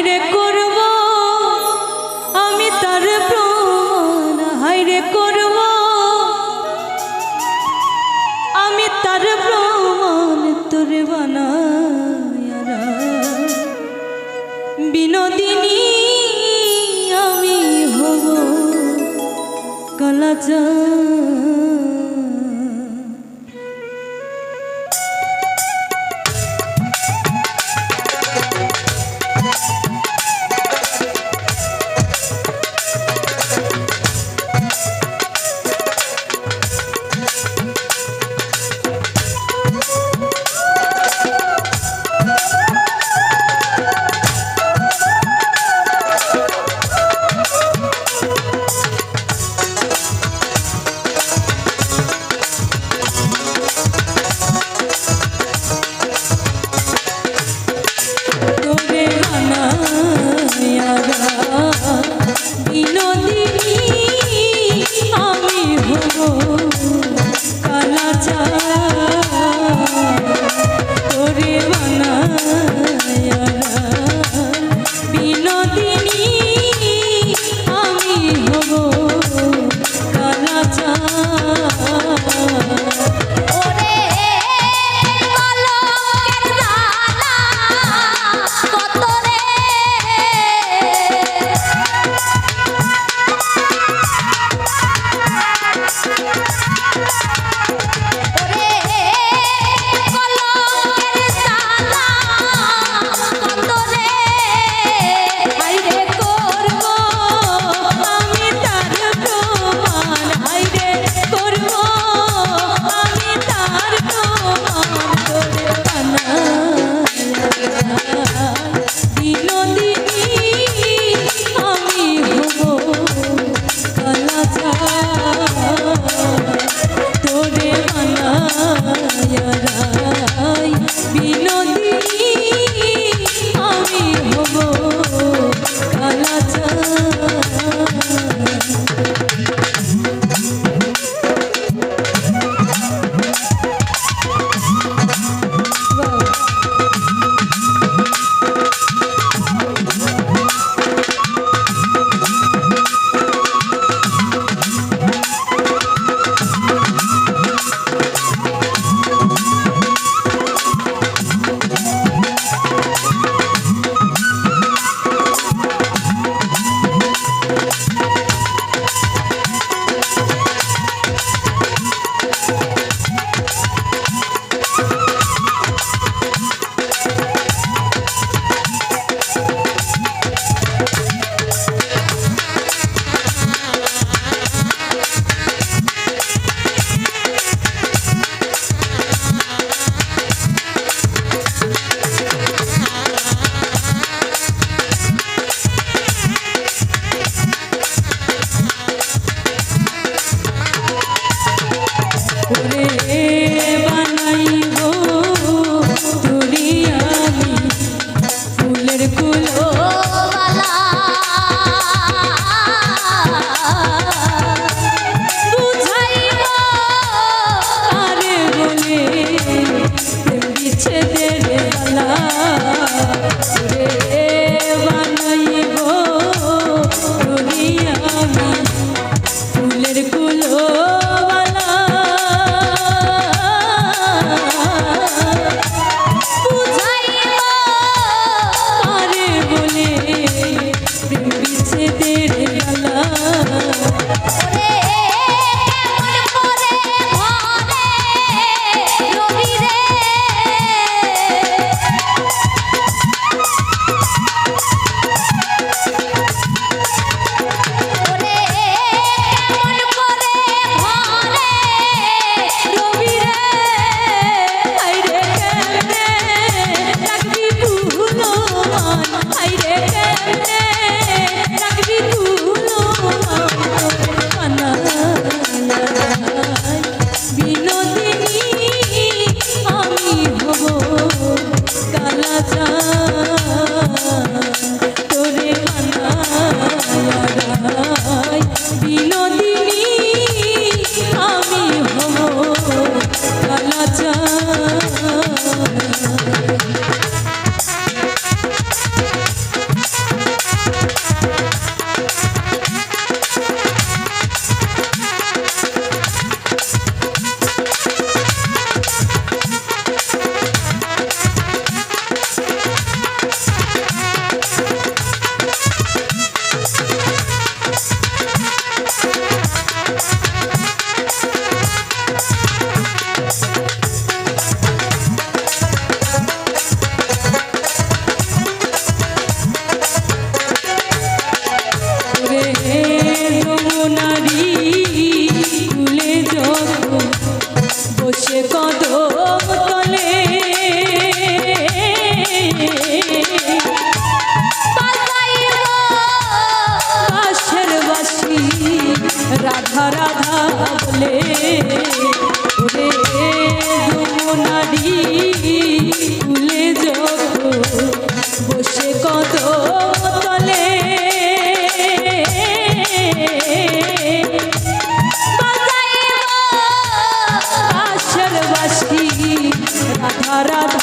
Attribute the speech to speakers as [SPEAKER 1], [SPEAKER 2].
[SPEAKER 1] হাইরে করব, আমি তার প্রমাণ হাইরে করব। আমি তার প্রমাণ তোর বানায়ারা। বিনোদিনী, আমি হব কালাচা শাড়ি তুলে যত বসে কত তলে। রাধা রাধা